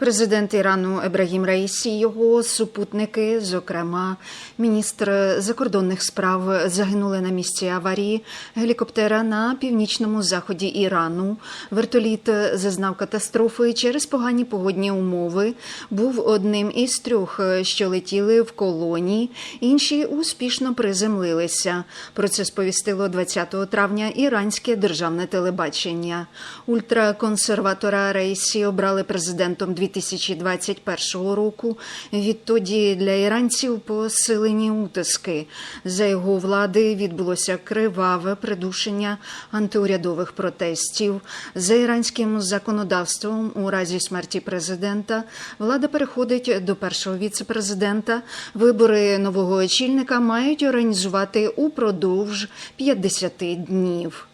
Президент Ірану Ебрагім Раїсі, його супутники, зокрема міністр закордонних справ, загинули на місці аварії гелікоптера на північному заході Ірану. Вертоліт зазнав катастрофи через погані погодні умови. Був одним із трьох, що летіли в колонії. Інші успішно приземлилися. Про це сповістило 20 травня іранське державне телебачення. Ультраконсерватора Раїсі обрали президентом 2021 року. Відтоді для іранців посилені утиски. За його влади відбулося криваве придушення антиурядових протестів. За іранським законодавством, у разі смерті президента, влада переходить до першого віцепрезидента. Вибори нового очільника мають організувати упродовж 50 днів.